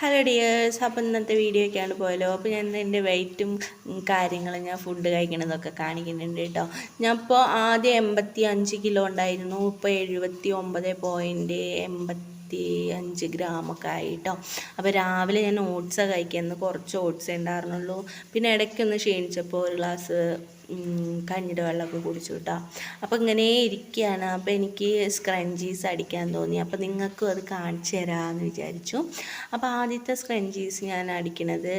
Hello dears അപ്പം ഇന്നത്തെ വീഡിയോയ്ക്കാണ് പോയല്ലോ അപ്പോൾ ഞാൻ എന്റെ വെയിറ്റും കാര്യങ്ങളും ഞാൻ ഫുഡ് കഴിക്കണതൊക്കെ കാണിക്കുന്നുണ്ട് കേട്ടോ ഞാൻ ഇപ്പോൾ ആദ്യം എൺപത്തി അഞ്ച് കിലോ ഉണ്ടായിരുന്നു. ഇപ്പോൾ എഴുപത്തി ഒമ്പത് പോയിന്റ് എൺപത്തി അഞ്ച് ഗ്രാമൊക്കെ ആയിട്ടോ അപ്പോൾ രാവിലെ ഞാൻ ഓട്സ് കഴിക്കുന്നത് കുറച്ച് ഓട്സ് ഉണ്ടായിരുന്നുള്ളൂ. പിന്നെ ഇടയ്ക്കൊന്ന് ക്ഷീണിച്ചപ്പോൾ ഒരു ഗ്ലാസ് കഞ്ഞിയുടെ വെള്ളമൊക്കെ കുടിച്ചു കേട്ടോ അപ്പോൾ ഇങ്ങനെ ഇരിക്കുകയാണ് അപ്പോൾ എനിക്ക് സ്ക്രഞ്ചീസ് അടിക്കാൻ തോന്നി. അപ്പോൾ നിങ്ങൾക്കും അത് കാണിച്ചു തരാമെന്ന് വിചാരിച്ചു. അപ്പോൾ ആദ്യത്തെ സ്ക്രഞ്ചീസ് ഞാൻ അടിക്കണത്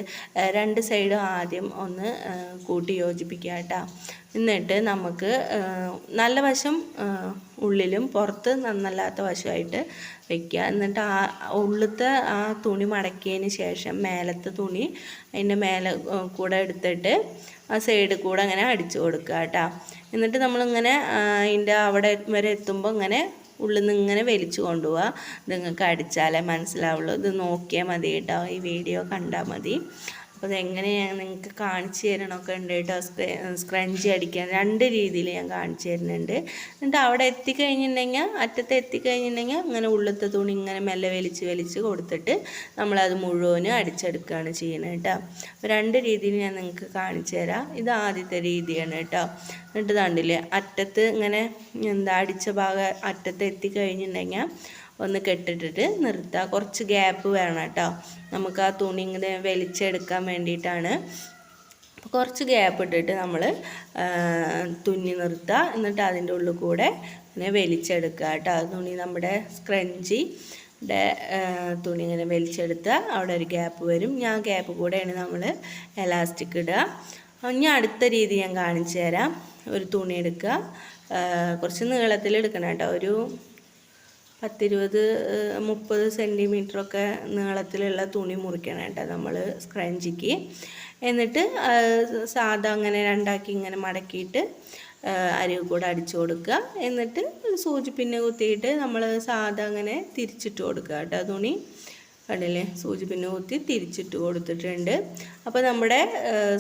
രണ്ട് സൈഡും ആദ്യം ഒന്ന് കൂട്ടി യോജിപ്പിക്കുക കേട്ടോ. എന്നിട്ട് നമുക്ക് നല്ല വശം ഉള്ളിലും പുറത്ത് നന്നല്ലാത്ത വശമായിട്ട് വയ്ക്കുക എന്നിട്ട് ആ ഉള്ളിലത്തെ ആ തുണി മടക്കിയതിന് ശേഷം മേലത്തെ തുണി അതിന്റെ മേലെ കൂടെ എടുത്തിട്ട് ആ സൈഡിൽ കൂടെ അങ്ങനെ അടിച്ചു കൊടുക്കുക കേട്ടോ. എന്നിട്ട് നമ്മളിങ്ങനെ അതിന്റെ അവിടെ വരെ എത്തുമ്പോൾ ഇങ്ങനെ ഉള്ളിൽ നിന്ന് ഇങ്ങനെ വലിച്ചു കൊണ്ടുപോവുക ഇത് നിങ്ങൾക്ക് അടിച്ചാലേ മനസ്സിലാവുള്ളൂ. ഇത് നോക്കിയാൽ മതി കേട്ടോ. ഈ വീഡിയോ കണ്ടാൽ മതി. അപ്പോൾ അതെങ്ങനെയാണ് നിങ്ങൾക്ക് കാണിച്ചു തരണമൊക്കെ ഉണ്ട് കേട്ടോ. സ്ക്രഞ്ചി അടിക്കാൻ രണ്ട് രീതിയിൽ ഞാൻ കാണിച്ചു തരുന്നുണ്ട്. എന്നിട്ട് അവിടെ എത്തിക്കഴിഞ്ഞിട്ടുണ്ടെങ്കിൽ അറ്റത്ത് എത്തിക്കഴിഞ്ഞിട്ടുണ്ടെങ്കിൽ അങ്ങനെ ഉള്ളത്തെ തുണി ഇങ്ങനെ മെല്ലെ വലിച്ച് വലിച്ച് കൊടുത്തിട്ട് നമ്മളത് മുഴുവനും അടിച്ചെടുക്കുകയാണ് ചെയ്യുന്നത് കേട്ടോ. അപ്പോൾ രണ്ട് രീതിയിൽ ഞാൻ നിങ്ങൾക്ക് കാണിച്ചു തരാം. ഇത് ആദ്യത്തെ രീതിയാണ് കേട്ടോ. എന്നിട്ട് കണ്ടില്ലേ അറ്റത്ത് ഇങ്ങനെ എന്താ അടിച്ച ഭാഗം അറ്റത്ത് എത്തിക്കഴിഞ്ഞിട്ടുണ്ടെങ്കിൽ ഒന്ന് കെട്ടിട്ടിട്ട് നിർത്തുക കുറച്ച് ഗ്യാപ്പ് വേണം കേട്ടോ. നമുക്ക് ആ തുണി ഇങ്ങനെ വലിച്ചെടുക്കാൻ വേണ്ടിയിട്ടാണ്. അപ്പോൾ കുറച്ച് ഗ്യാപ്പ് ഇട്ടിട്ട് നമ്മൾ തുന്നി നിർത്തുക എന്നിട്ട് അതിന്റെ ഉള്ളിൽ കൂടെ ഇങ്ങനെ വലിച്ചെടുക്കുക കേട്ടോ. തുണി നമ്മുടെ സ്ക്രഞ്ചി തുണി ഇങ്ങനെ വലിച്ചെടുത്ത് അവിടെ ഒരു ഗ്യാപ്പ് വരും. ഞാൻ ഗ്യാപ്പ് കൂടെയാണ് നമ്മൾ എലാസ്റ്റിക് ഇടുക. ഇനി അടുത്ത രീതി ഞാൻ കാണിച്ചു തരാം. ഒരു തുണി എടുക്കുക. കുറച്ച് നീളത്തിൽ എടുക്കണം കേട്ടോ. ഒരു പത്തിരുപത് മുപ്പത് സെന്റിമീറ്ററൊക്കെ നീളത്തിലുള്ള തുണി മുറിക്കണം കേട്ടോ നമ്മൾ സ്ക്രഞ്ചിക്ക് എന്നിട്ട് സാധാ അങ്ങനെ രണ്ടാക്കി ഇങ്ങനെ മടക്കിയിട്ട് അരിവ് കൂടെ അടിച്ചു കൊടുക്കുക. എന്നിട്ട് സൂചി പിന്നെ കുത്തിയിട്ട് നമ്മൾ സാധാ അങ്ങനെ തിരിച്ചിട്ട് കൊടുക്കുക കേട്ടോ തുണി. കണ്ടില്ലേ? സൂചി പിന്നെ കുത്തി തിരിച്ചിട്ട് കൊടുത്തിട്ടുണ്ട്. അപ്പോൾ നമ്മുടെ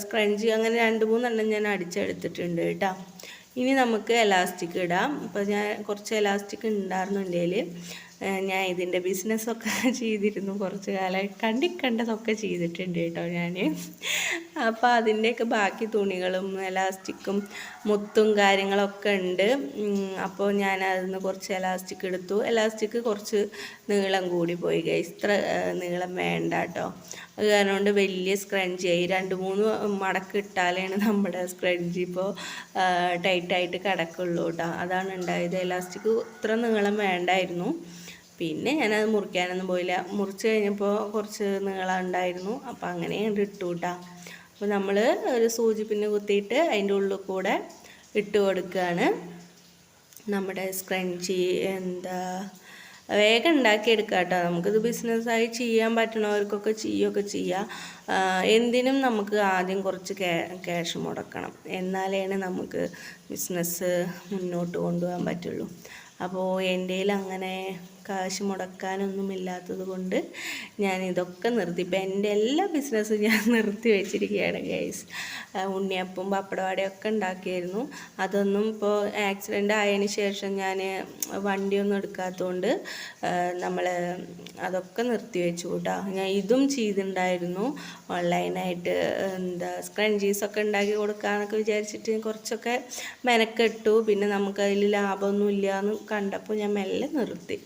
സ്ക്രഞ്ച് അങ്ങനെ രണ്ട് മൂന്നെണ്ണം ഞാൻ അടിച്ചെടുത്തിട്ടുണ്ട് കേട്ടോ. ഇനി നമുക്ക് എലാസ്റ്റിക് ഇടാം. ഇപ്പോൾ ഞാൻ കുറച്ച് എലാസ്റ്റിക് ഉണ്ടായിരുന്നുണ്ടെങ്കിൽ ഞാൻ ഇതിന്റെ ബിസിനസ്സൊക്കെ ചെയ്തിരുന്നു കുറച്ച് കാലം കണ്ടി കണ്ടതൊക്കെ ചെയ്തിട്ടുണ്ട് കേട്ടോ ഞാൻ അപ്പോൾ അതിന്റെയൊക്കെ ബാക്കി തുണികളും എലാസ്റ്റിക്കും മുത്തും കാര്യങ്ങളൊക്കെ ഉണ്ട്. അപ്പോൾ ഞാൻ അതിൽ നിന്ന് കുറച്ച് എലാസ്റ്റിക് എടുത്തു. എലാസ്റ്റിക് കുറച്ച് നീളം കൂടി പോയി ഇത്ര നീളം വേണ്ട കേട്ടോ. അത് കാരണം കൊണ്ട് വലിയ സ്ക്രഞ്ചി ആയി. രണ്ട് മൂന്ന് മടക്ക് ഇട്ടാലാണ് നമ്മുടെ സ്ക്രഞ്ച് ഇപ്പോൾ ടൈറ്റായിട്ട് കിടക്കുള്ളൂ കേട്ടോ. അതാണ് ഉണ്ടായത്. എലാസ്റ്റിക് ഇത്ര നീളം വേണ്ടായിരുന്നു. പിന്നെ ഞാനത് മുറിക്കാനൊന്നും പോയില്ല. മുറിച്ച് കഴിഞ്ഞപ്പോൾ കുറച്ച് നീളം ഉണ്ടായിരുന്നു. അപ്പോൾ അങ്ങനെ ഇട്ടു കേട്ടോ അപ്പോൾ നമ്മൾ ഒരു സൂചി പിന്നെ കുത്തിയിട്ട് അതിന്റെ ഉള്ളിൽ കൂടെ ഇട്ട് കൊടുക്കുകയാണ് നമ്മുടെ സ്ക്രഞ്ചി എന്താ വേഗം ഉണ്ടാക്കിയെടുക്കുക കേട്ടോ നമുക്കിത് ബിസിനസ്സായി ചെയ്യാൻ പറ്റണവർക്കൊക്കെ ചെയ്യുകയൊക്കെ ചെയ്യാം. എന്തിനും നമുക്ക് ആദ്യം കുറച്ച് ക്യാഷ് മുടക്കണം. എന്നാലാണ് നമുക്ക് ബിസിനസ് മുന്നോട്ട് കൊണ്ടുപോകാൻ പറ്റുള്ളൂ. അപ്പോൾ എന്റെ അങ്ങനെ കാശ് മുടക്കാനൊന്നും ഇല്ലാത്തത് കൊണ്ട് ഞാൻ ഇതൊക്കെ നിർത്തി. ഇപ്പം എന്റെ എല്ലാ ബിസിനസ്സും ഞാൻ നിർത്തി വെച്ചിരിക്കുകയാണ് ഗൈസ് ഉണ്ണിയപ്പം പപ്പടവാടയൊക്കെ ഉണ്ടാക്കിയായിരുന്നു. അതൊന്നും ഇപ്പോൾ ആക്സിഡന്റ് ആയതിന് ശേഷം ഞാൻ വണ്ടിയൊന്നും എടുക്കാത്തതുകൊണ്ട് നമ്മൾ അതൊക്കെ നിർത്തി വെച്ചു കൂട്ടാ. ഞാൻ ഇതും ചെയ്തിട്ടുണ്ടായിരുന്നു. ഓൺലൈനായിട്ട് എന്താ സ്ക്രഞ്ചീസൊക്കെ ഉണ്ടാക്കി കൊടുക്കാമെന്നൊക്കെ വിചാരിച്ചിട്ട് കുറച്ചൊക്കെ മെനക്കെട്ടു. പിന്നെ നമുക്കതിൽ ലാഭമൊന്നും ഇല്ല എന്ന് കണ്ടപ്പോൾ ഞാൻ മെല്ലെ നിർത്തി.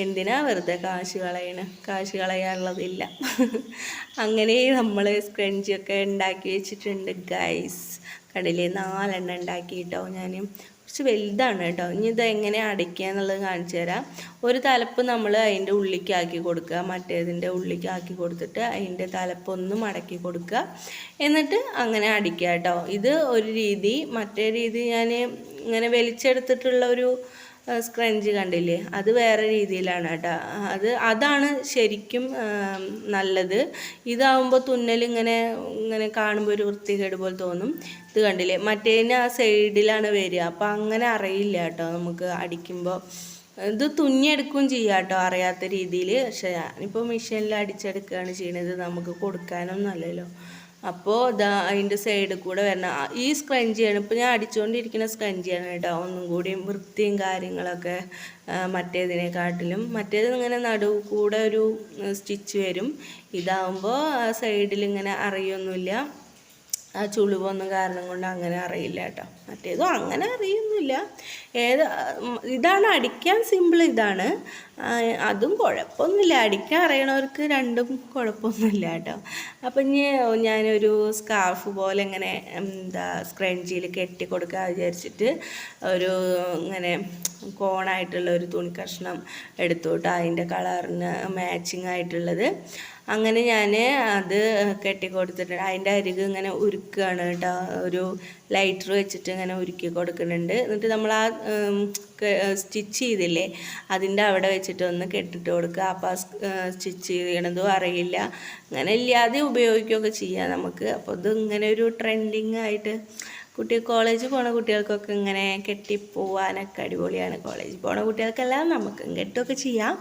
എന്തിനാ വെറുതെ കാശ് കളയണ? കാശ് കളയാനുള്ളതില്ല. അങ്ങനെ നമ്മൾ സ്ക്രഞ്ചിയൊക്കെ ഉണ്ടാക്കി വെച്ചിട്ടുണ്ട് ഗൈസ് കടലിൽ നാലെണ്ണം ഉണ്ടാക്കി കേട്ടോ ഞാൻ കുറച്ച് വലുതാണ് കേട്ടോ ഇനി ഇത് എങ്ങനെ അടയ്ക്കുക എന്നുള്ളത് കാണിച്ചു തരാം. ഒരു തലപ്പ് നമ്മൾ അതിന്റെ ഉള്ളിക്കാക്കി കൊടുക്കുക. മറ്റേതിന്റെ ഉള്ളിക്കാക്കി കൊടുത്തിട്ട് അതിന്റെ തലപ്പ് ഒന്ന് മടക്കി കൊടുക്കുക. എന്നിട്ട് അങ്ങനെ അടിക്കുക കേട്ടോ ഇത് ഒരു രീതി മറ്റേ രീതി ഞാൻ ഇങ്ങനെ വലിച്ചെടുത്തിട്ടുള്ള ഒരു സ്ക്രഞ്ച് കണ്ടില്ലേ? അത് വേറെ രീതിയിലാണ് കേട്ടോ. അത് അതാണ് ശരിക്കും നല്ലത്. ഇതാവുമ്പോൾ തുന്നൽ ഇങ്ങനെ ഇങ്ങനെ കാണുമ്പോൾ ഒരു വൃത്തികേട് പോലെ തോന്നും. ഇത് കണ്ടില്ലേ? മറ്റേതിന് ആ സൈഡിലാണ് വരിക. അപ്പോൾ അങ്ങനെ അറിയില്ല കേട്ടോ നമുക്ക് അടിക്കുമ്പോൾ ഇത് തുന്നിയെടുക്കുകയും ചെയ്യാം കേട്ടോ അറിയാത്ത രീതിയിൽ പക്ഷേ ഞാനിപ്പോൾ മെഷീനിൽ അടിച്ചെടുക്കുകയാണ് ചെയ്യണത്. നമുക്ക് കൊടുക്കാനൊന്നും അല്ലല്ലോ. അപ്പോൾ ഇതാ അതിന്റെ സൈഡിൽ കൂടെ വരണം. ഈ സ്ക്രഞ്ചിയാണ് ഇപ്പോൾ ഞാൻ അടിച്ചുകൊണ്ടിരിക്കുന്ന സ്ക്രഞ്ചിയാണ് കേട്ടോ. ഒന്നും കൂടിയും വൃത്തിയും കാര്യങ്ങളൊക്കെ മറ്റേതിനെക്കാട്ടിലും. മറ്റേത് ഇങ്ങനെ നടുവ് കൂടെ ഒരു സ്റ്റിച്ച് വരും. ഇതാവുമ്പോൾ സൈഡിൽ ഇങ്ങനെ അറിയൊന്നുമില്ല. ആ ചുളിവൊന്നും കാരണം കൊണ്ട് അങ്ങനെ അറിയില്ല കേട്ടോ. മറ്റേതും അങ്ങനെ അറിയുന്നില്ല. ഏത് ഇതാണ് അടിക്കാൻ സിമ്പിൾ ഇതാണ്. അതും കുഴപ്പമൊന്നുമില്ല. അടിക്കാൻ അറിയണവർക്ക് രണ്ടും കുഴപ്പമൊന്നുമില്ല കേട്ടോ. അപ്പം ഇനി ഞാനൊരു സ്കാർഫ് പോലെ ഇങ്ങനെ എന്താ സ്ക്രഞ്ചിയിൽ കെട്ടി കൊടുക്കാൻ വിചാരിച്ചിട്ട് ഒരു ഇങ്ങനെ കോണായിട്ടുള്ള ഒരു തുണി കഷ്ണം എടുത്തു കേട്ടോ അതിന്റെ കളറിന് മാച്ചിങ് ആയിട്ടുള്ളത്. അങ്ങനെ ഞാൻ അത് കെട്ടി കൊടുത്തിട്ടുണ്ട് അതിന്റെ അരിക് ഇങ്ങനെ ഉരുക്കുകയാണ് കേട്ടോ ഒരു ലൈറ്റർ വെച്ചിട്ട് ഇങ്ങനെ ഉരുക്കി കൊടുക്കുന്നുണ്ട്. എന്നിട്ട് നമ്മൾ ആ സ്റ്റിച്ച് ചെയ്തില്ലേ അതിന്റെ അവിടെ വെച്ചിട്ട് ഒന്ന് കെട്ടിട്ട് കൊടുക്കുക. അപ്പോൾ ആ സ്റ്റിച്ച് ചെയ്യണതും അറിയില്ല. അങ്ങനെ ഇല്ലാതെ ഉപയോഗിക്കുകയൊക്കെ ചെയ്യാം നമുക്ക്. അപ്പോൾ ഇത് ഇങ്ങനെ ഒരു ട്രെൻഡിങ് ആയിട്ട് കുട്ടി കോളേജ് പോണ കുട്ടികൾക്കൊക്കെ ഇങ്ങനെ കെട്ടിപ്പോവാനൊക്കെ അടിപൊളിയാണ്. കോളേജ് പോണ കുട്ടികൾക്കെല്ലാം നമുക്ക് കെട്ടുമൊക്കെ ചെയ്യാം.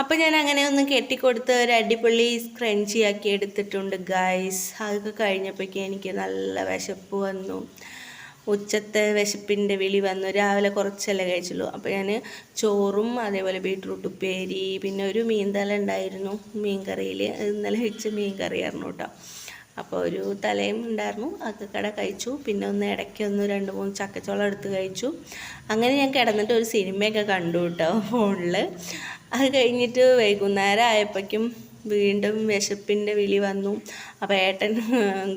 അപ്പോൾ ഞാൻ അങ്ങനെ ഒന്ന് കെട്ടിക്കൊടുത്ത് ഒരു അടിപൊളി സ്ക്രഞ്ചി ആക്കി എടുത്തിട്ടുണ്ട് ഗൈസ് അതൊക്കെ കഴിഞ്ഞപ്പോഴേക്കും എനിക്ക് നല്ല വിശപ്പ് വന്നു. ഉച്ചത്തെ വിശപ്പിന്റെ വിളി വന്നു. രാവിലെ കുറച്ചല്ലേ കഴിച്ചുള്ളൂ. അപ്പോൾ ഞാൻ ചോറും അതേപോലെ ബീട്രൂട്ട് ഉപ്പേരി പിന്നെ ഒരു മീൻതല ഉണ്ടായിരുന്നു മീൻ കറിയിൽ ഇന്നലെ വെച്ച് മീൻ കറിയായിരുന്നു കേട്ടോ. അപ്പോൾ ഒരു തലയും ഉണ്ടായിരുന്നു അതൊക്കെ കട കഴിച്ചു. പിന്നെ ഒന്ന് ഇടയ്ക്ക് ഒന്ന് രണ്ട് മൂന്ന് ചക്കച്ചോളം എടുത്ത് കഴിച്ചു. അങ്ങനെ ഞാൻ കിടന്നിട്ട് ഒരു സിനിമയൊക്കെ കണ്ടു കേട്ടോ ഫോണിൽ അത് കഴിഞ്ഞിട്ട് വൈകുന്നേരം ആയപ്പോഴേക്കും വീണ്ടും വിശപ്പിന്റെ വിളി വന്നു. അപ്പോൾ ഏട്ടൻ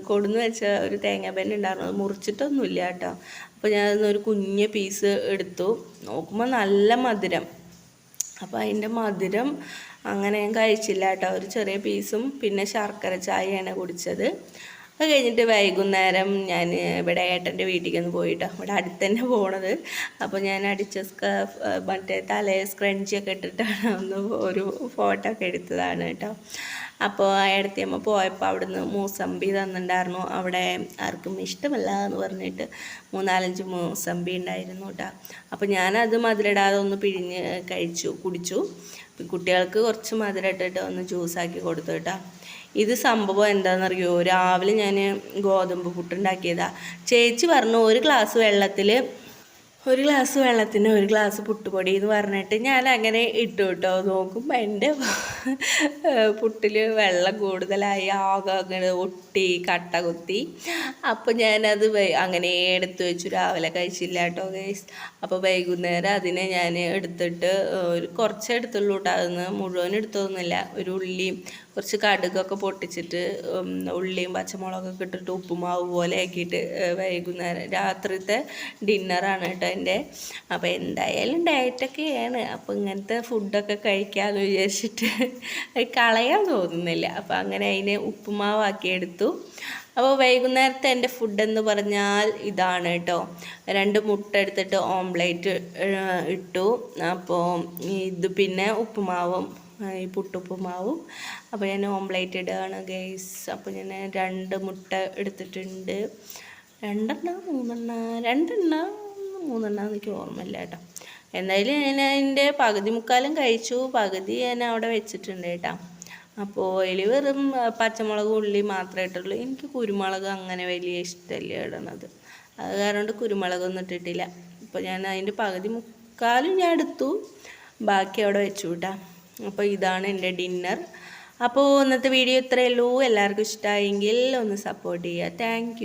കൊടുന്ന് വെച്ച ഒരു തേങ്ങാപ്പൻ ഉണ്ടായിരുന്നു. അത് മുറിച്ചിട്ടൊന്നുമില്ല കേട്ടോ. അപ്പോൾ ഞാൻ ഒരു കുഞ്ഞ് പീസ് എടുത്തു. നോക്കുമ്പോൾ നല്ല മധുരം. അപ്പോൾ അതിന്റെ മധുരം അങ്ങനെ ഞാൻ കഴിച്ചില്ല കേട്ടോ. ഒരു ചെറിയ പീസും പിന്നെ ശർക്കര ചായയാണ് കുടിച്ചത്. അത് കഴിഞ്ഞിട്ട് വൈകുന്നേരം ഞാൻ ഇവിടെ ഏട്ടന്റെ വീട്ടിലേക്ക് ഒന്ന് പോയിട്ടോ. ഇവിടെ അടുത്ത് തന്നെ പോണത്. അപ്പോൾ ഞാൻ അടിച്ച സ്കാർഫ് മറ്റേ തലേ സ്ക്രഞ്ചിയൊക്കെ ഇട്ടിട്ടാണ് ഒന്ന് ഒരു ഫോട്ടോ ഒക്കെ എടുത്തതാണ് കേട്ടോ. അപ്പോൾ ഏടത്തിയമ്മ പോയപ്പോൾ അവിടുന്ന് മൂസമ്പി തന്നിട്ടുണ്ടായിരുന്നു. അവിടെ ആർക്കും ഇഷ്ടമല്ല എന്ന് പറഞ്ഞിട്ട് മൂന്നാലഞ്ച് മൂസമ്പി ഉണ്ടായിരുന്നു കേട്ടോ. അപ്പോൾ ഞാനത് മധുരടാതെ ഒന്ന് പിഴിഞ്ഞ് കഴിച്ചു കുടിച്ചു. കുട്ടികൾക്ക് കുറച്ച് മധുരം ഇട്ടിട്ട് ഒന്ന് ജ്യൂസാക്കി കൊടുത്തു കേട്ടോ. ഇത് സംഭവം എന്താണെന്നറിയോ രാവിലെ ഞാൻ ഗോതമ്പ് പുട്ടുണ്ടാക്കിയതാണ് ചേച്ചി പറഞ്ഞു ഒരു ഗ്ലാസ് വെള്ളത്തിൽ ഒരു ഗ്ലാസ് വെള്ളത്തിന് ഒരു ഗ്ലാസ് പുട്ടുപൊടി എന്ന് പറഞ്ഞിട്ട് ഞാൻ അങ്ങനെ ഇട്ടു കേട്ടോ നോക്കുമ്പോൾ എന്റെ പുട്ടിൽ വെള്ളം കൂടുതലായി ആകെ അങ്ങനെ ഒട്ടി കട്ട കുത്തി. അപ്പോൾ ഞാനത് അങ്ങനെ എടുത്തു വെച്ചു. രാവിലെ കഴിച്ചില്ല കേട്ടോ ഗൈസ് അപ്പോൾ വൈകുന്നേരം അതിനെ ഞാൻ എടുത്തിട്ട് ഒരു കുറച്ച് കേട്ടോ അതൊന്ന് മുഴുവൻ എടുത്തൊന്നുമില്ല. ഒരു ഉള്ളിയും കുറച്ച് കടുകൊക്കെ പൊട്ടിച്ചിട്ട് ഉള്ളിയും പച്ചമുളകൊക്കെ ഇട്ടിട്ട് ഉപ്പുമാവ് പോലെ ആക്കിയിട്ട് വൈകുന്നേരം രാത്രിത്തെ ഡിന്നറാണ് കേട്ടോ എന്റെ അപ്പോൾ എന്തായാലും ഡയറ്റൊക്കെയാണ് അപ്പോൾ ഇങ്ങനത്തെ ഫുഡൊക്കെ കഴിക്കാമെന്ന് വിചാരിച്ചിട്ട് കളയാൻ തോന്നുന്നില്ല. അപ്പോൾ അങ്ങനെ അതിനെ ഉപ്പുമാവാക്കി എടുത്തു. അപ്പോൾ വൈകുന്നേരത്തെ എന്റെ ഫുഡെന്ന് പറഞ്ഞാൽ ഇതാണ് കേട്ടോ രണ്ട് മുട്ട എടുത്തിട്ട് ഓംലേറ്റ് ഇട്ടു. അപ്പോൾ ഇത് പിന്നെ ഉപ്പുമാവും ഈ പുട്ടുപ്പുമാവും. അപ്പോൾ ഞാൻ ഓംലേറ്റ് ഇടുകയാണ് ഗൈസ് അപ്പോൾ ഞാൻ രണ്ട് മുട്ട എടുത്തിട്ടുണ്ട്. രണ്ടെണ്ണ? മൂന്നെണ്ണ? രണ്ടെണ്ണം? മൂന്നെണ്ണം എനിക്ക് ഓർമ്മയില്ല കേട്ടോ. എന്തായാലും ഞാൻ അതിന്റെ പകുതി മുക്കാലും കഴിച്ചു. പകുതി ഞാൻ അവിടെ വെച്ചിട്ടുണ്ട് കേട്ടോ. അപ്പോൾ അതിൽ വെറും പച്ചമുളക് ഉള്ളി മാത്രമേ ഇട്ടുള്ളൂ. എനിക്ക് കുരുമുളക് അങ്ങനെ വലിയ ഇഷ്ടമല്ല ഇടണത് അത് കാരണം കുരുമുളകൊന്നും ഇട്ടിട്ടില്ല. അപ്പോൾ ഞാൻ അതിന്റെ പകുതി മുക്കാലും ഞാൻ എടുത്തു. ബാക്കി അവിടെ വെച്ചു കേട്ടോ. അപ്പോൾ ഇതാണ് എന്റെ ഡിന്നർ. അപ്പോൾ ഇന്നത്തെ വീഡിയോ ഇത്രയേ ഉള്ളൂ. എല്ലാവർക്കും ഇഷ്ടമായെങ്കിൽ ഒന്ന് സപ്പോർട്ട് ചെയ്യുക. താങ്ക്